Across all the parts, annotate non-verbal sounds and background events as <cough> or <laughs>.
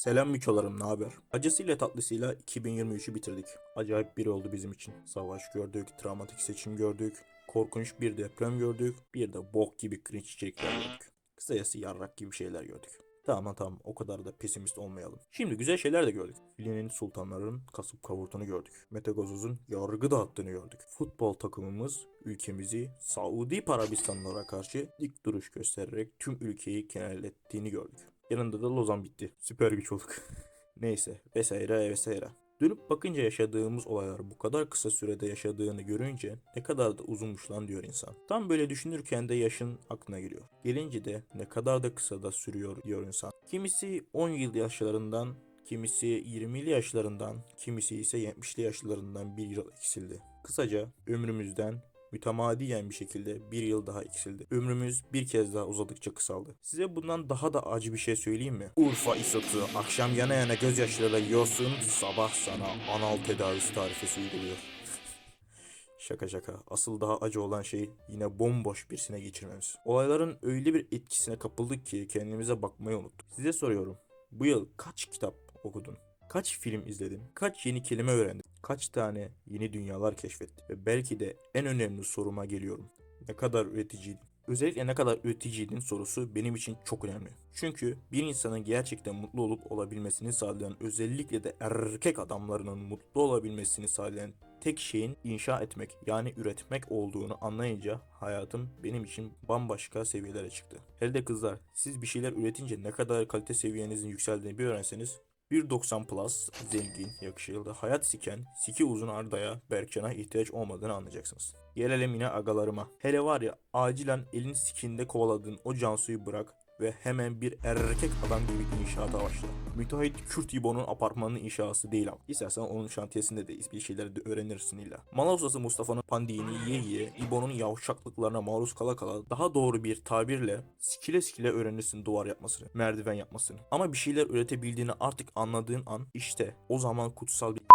Selam miçolarım ne haber? Acısıyla tatlısıyla 2023'ü bitirdik. Acayip biri oldu bizim için. Savaş gördük, travmatik seçim gördük, korkunç bir deprem gördük, bir de bok gibi cringe içerikler gördük. Kısacası yarrak gibi şeyler gördük. Tamam tamam o kadar da pesimist olmayalım. Şimdi güzel şeyler de gördük. Filenin sultanların kasıp kavurduğunu gördük. Mete Gazoz'un yargı dağıttığını gördük. Futbol takımımız ülkemizi Saudi Arabistanlara karşı dik duruş göstererek tüm ülkeyi kenarlettiğini gördük. Yanında da Lozan bitti. Süper güç olduk. <laughs> Neyse vesaire vesaire. Dönüp bakınca yaşadığımız olaylar bu kadar kısa sürede yaşadığını görünce ne kadar da uzunmuş lan diyor insan. Tam böyle düşünürken de yaşın aklına geliyor. Gelince de ne kadar da kısa da sürüyor diyor insan. Kimisi 10 yıl yaşlarından, kimisi 20'li yaşlarından, kimisi ise 70'li yaşlarından bir yıl eksildi. Kısaca ömrümüzden mütemadiyen bir şekilde bir yıl daha eksildi. Ömrümüz bir kez daha uzadıkça kısaldı. Size bundan daha da acı bir şey söyleyeyim mi? Urfa isotu akşam yana yana gözyaşlarıyla yiyorsun, sabah sana anal tedavisi tarifesi uyguluyor. <laughs> Şaka şaka. Asıl daha acı olan şey yine bomboş bir sene geçirmemiz. Olayların öyle bir etkisine kapıldık ki kendimize bakmayı unuttuk. Size soruyorum. Bu yıl kaç kitap okudun? Kaç film izledin? Kaç yeni kelime öğrendin? Kaç tane yeni dünyalar keşfettin? Ve belki de en önemli soruma geliyorum. Ne kadar üreticiydin? Özellikle ne kadar üreticiydin sorusu benim için çok önemli. Çünkü bir insanın gerçekten mutlu olup olabilmesini sağlayan özellikle de erkek adamlarının mutlu olabilmesini sağlayan tek şeyin inşa etmek yani üretmek olduğunu anlayınca hayatım benim için bambaşka seviyelere çıktı. Hele de kızlar siz bir şeyler üretince ne kadar kalite seviyenizin yükseldiğini bir öğrenseniz 1.90 plus, zengin, yakışıklı, hayat siken, siki uzun Arda'ya, Berkcan'a ihtiyaç olmadığını anlayacaksınız. Gelelim yine agalarıma. Hele var ya acilen elin sikinde kovaladığın o Cansu'yu bırak ve hemen bir erkek adam gibi inşaata başla. Müteahhit Kürt İbo'nun apartmanının inşası değil ama. İstersen onun şantiyesinde de bir şeyler de öğrenirsin illa. Mala ustası Mustafa'nın pandiğini yiye yiye İbo'nun yavşaklıklarına maruz kala kala daha doğru bir tabirle skile skile öğrenirsin duvar yapmasını, merdiven yapmasını. Ama bir şeyler üretebildiğini artık anladığın an işte o zaman kutsal bir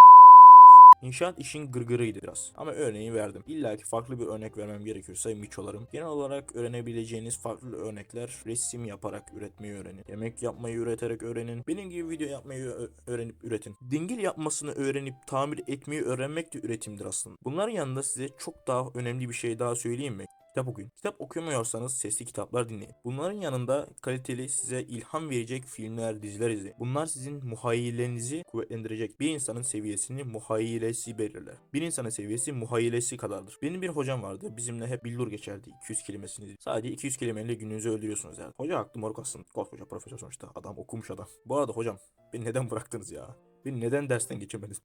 İnşaat işin gırgırıydı biraz. Ama örneği verdim. İlla ki farklı bir örnek vermem gerekiyorsa miçolarım. Genel olarak öğrenebileceğiniz farklı örnekler resim yaparak üretmeyi öğrenin. Yemek yapmayı üreterek öğrenin. Benim gibi video yapmayı öğrenip üretin. Dingil yapmasını öğrenip tamir etmeyi öğrenmek de üretimdir aslında. Bunların yanında size çok daha önemli bir şey daha söyleyeyim mi? Kitap okuyun. Kitap okumuyorsanız sesli kitaplar dinleyin. Bunların yanında kaliteli size ilham verecek filmler, diziler izleyin. Bunlar sizin muhayyilenizi kuvvetlendirecek. Bir insanın seviyesini muhayyilesi belirler. Bir insanın seviyesi muhayyilesi kadardır. Benim bir hocam vardı. Bizimle hep billur geçerdi. 200 kelimesini. Sadece 200 kelimeyle gününüzü öldürüyorsunuz yani. Hoca haklı moruk aslında. Koskoca profesör sonuçta. Adam okumuş adam. Bu arada hocam beni neden bıraktınız ya? Beni neden dersten geçirmediniz?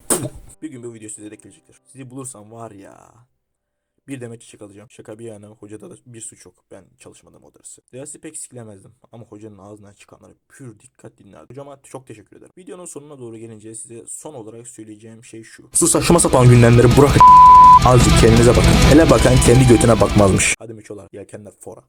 bir gün bu video size de gelecektir. Sizi bulursam var ya. Bir demet çiçek alacağım. Şaka bir yana hocada da bir suç yok. Ben çalışmadım o dersi. Dersi pek siklemezdim ama hocanın ağzından çıkanları pür dikkat dinlerdim. Hocama çok teşekkür ederim. Videonun sonuna doğru gelince size son olarak söyleyeceğim şey şu. Su saçma sapan gündemleri bırak. Azıcık kendinize bakın. Hele bakan kendi götüne bakmazmış. Hadi müçolar yelkenler fora.